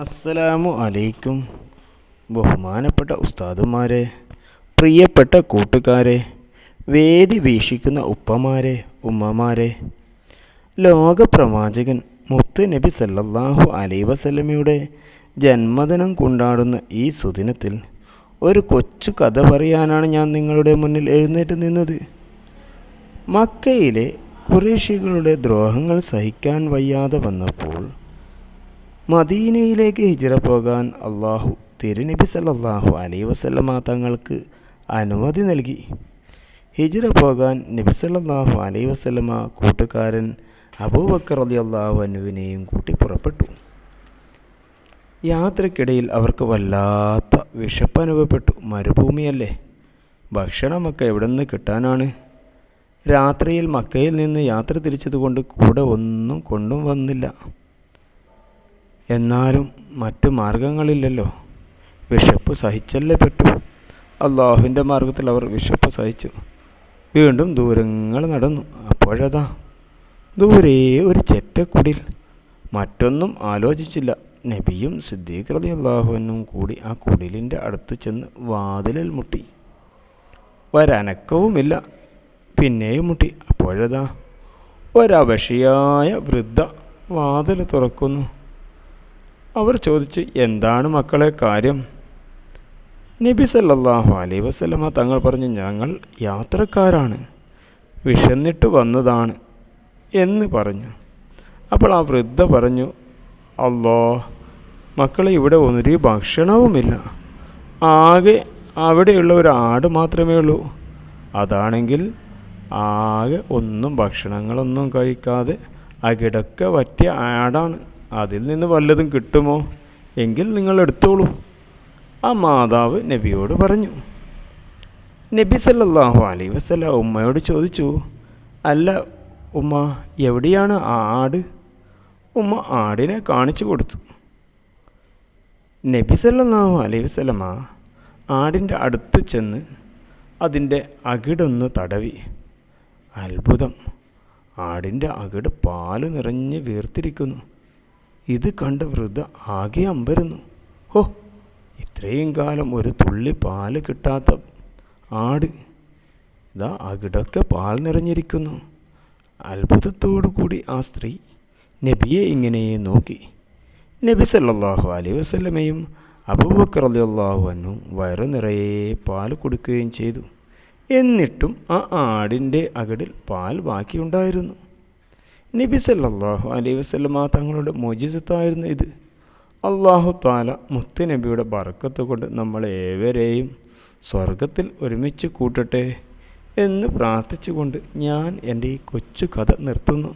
അസ്സലാമു അലൈക്കും. ബഹുമാനപ്പെട്ട ഉസ്താദുമാരെ പ്രിയപ്പെട്ട കൂട്ടുകാരെ വേദി വീക്ഷിക്കുന്ന ഉപ്പമാരെ ഉമ്മമാരെ ലോകപ്രവാചകൻ മുത്ത് നബി സല്ലല്ലാഹു അലൈ വസല്ലമയുടെ ജന്മദിനം കൊണ്ടാടുന്ന ഈ സുദിനത്തിൽ ഒരു കൊച്ചു കഥ പറയാനാണ് ഞാൻ നിങ്ങളുടെ മുന്നിൽ എഴുന്നേറ്റ് നിന്നത്. മക്കയിലെ കുറേശികളുടെ ദ്രോഹങ്ങൾ സഹിക്കാൻ വയ്യാതെ വന്നപ്പോൾ മദീനയിലേക്ക് ഹിജറ പോകാൻ അള്ളാഹു തിരുനബി സല്ലാഹു അലൈ വസല്ലമ തങ്ങൾക്ക് അനുമതി നൽകി. ഹിജറ പോകാൻ നബി സല്ലാഹു അലൈ വസല്ലമ കൂട്ടുകാരൻ അബൂബക്കർ അലി അള്ളാഹു അനുവിനെയും കൂട്ടി പുറപ്പെട്ടു. യാത്രക്കിടയിൽ അവർക്ക് വല്ലാത്ത വിശപ്പ് അനുഭവപ്പെട്ടു. മരുഭൂമിയല്ലേ? ഭക്ഷണമൊക്കെ എവിടെ നിന്ന് കിട്ടാനാണ്? രാത്രിയിൽ മക്കയിൽ നിന്ന് യാത്ര തിരിച്ചതുകൊണ്ട് കൂടെ ഒന്നും കൊണ്ടും വന്നില്ല. എന്നാലും മറ്റു മാർഗങ്ങളില്ലല്ലോ. വിശപ്പ് സഹിച്ചല്ലേ പെട്ടു. അള്ളാഹുവിന്റെ മാർഗത്തിൽ അവർ വിശപ്പ് സഹിച്ചു. വീണ്ടും ദൂരങ്ങൾ നടന്നു. അപ്പോഴതാ ദൂരെ ഒരു ചെറ്റക്കുടിൽ. മറ്റൊന്നും ആലോചിച്ചില്ല. നബിയും സിദ്ദീഖ് അള്ളാഹുവിനും കൂടി ആ കുടിലിന്റെ അടുത്ത് ചെന്ന് വാതിലിൽ മുട്ടി. ഒരനക്കവുമില്ല പിന്നെയും മുട്ടി. അപ്പോഴതാ ഒരവശിയായ വൃദ്ധ വാതിൽ തുറക്കുന്നു. അവർ ചോദിച്ചു എന്താണ് മക്കളെ കാര്യം? നബി സല്ലാഹു അലൈ വസല്ലമ തങ്ങൾ പറഞ്ഞു ഞങ്ങൾ യാത്രക്കാരാണ് വിഷന്നിട്ട് വന്നതാണ് എന്ന് പറഞ്ഞു. അപ്പോൾ ആ വൃദ്ധ പറഞ്ഞു അല്ലോ മക്കളെ ഇവിടെ ഒരു ഭക്ഷണവുമില്ല. ആകെ അവിടെയുള്ള ഒരു ആട് മാത്രമേ ഉള്ളൂ. അതാണെങ്കിൽ ആകെ ഒന്നും ഭക്ഷണങ്ങളൊന്നും കഴിക്കാതെ അകിടക്ക പറ്റിയ ആടാണ്. അതിൽ നിന്ന് വല്ലതും കിട്ടുമോ? എങ്കിൽ നിങ്ങൾ എടുത്തോളൂ. ആ മാതാവ് നബിയോട് പറഞ്ഞു. നബി സല്ലാഹു അലൈ വസല്ലം ഉമ്മയോട് ചോദിച്ചു അല്ല ഉമ്മ എവിടെയാണ് ആ ആട്? ഉമ്മ ആടിനെ കാണിച്ചു കൊടുത്തു. നബി സല്ലാഹു അലൈ വസല്ലമ ആടിന്റെ അടുത്ത് ചെന്ന് അതിന്റെ അകിടൊന്ന് തടവി. അത്ഭുതം. ആടിന്റെ അകിട് പാൽ നിറഞ്ഞ് വീർത്തിരിക്കുന്നു. ഇത് കണ്ട വൃദ്ധ ആകെ അമ്പരുന്നു. ഹോ ഇത്രയും കാലം ഒരു തുള്ളി പാൽ കിട്ടാത്ത ആട്. ഇതാ അകിടൊക്കെ പാൽ നിറഞ്ഞിരിക്കുന്നു. അത്ഭുതത്തോടു കൂടി ആ സ്ത്രീ നബിയെ ഇങ്ങനെ നോക്കി. നബി സല്ലാഹു അലൈഹി വസ്ലമയും അബൂബക്കർ റളിയല്ലാഹു അൻഹും വയറു നിറയെ പാൽ കൊടുക്കുകയും ചെയ്തു. എന്നിട്ടും ആ ആടിന്റെ അകടിൽ പാൽ ബാക്കിയുണ്ടായിരുന്നു. നബി സല്ലാഹു അലൈഹി വസല്ലമ തങ്ങളുടെ മോചിതത്തായിരുന്നു ഇത്. അള്ളാഹു താല മുത്ത് നബിയുടെ ബറക്കത്ത് കൊണ്ട് നമ്മളേവരെയും സ്വർഗത്തിൽ ഒരുമിച്ച് കൂട്ടട്ടെ എന്ന് പ്രാർത്ഥിച്ചുകൊണ്ട് ഞാൻ എന്റെ ഈ കൊച്ചു കഥ നിർത്തുന്നു.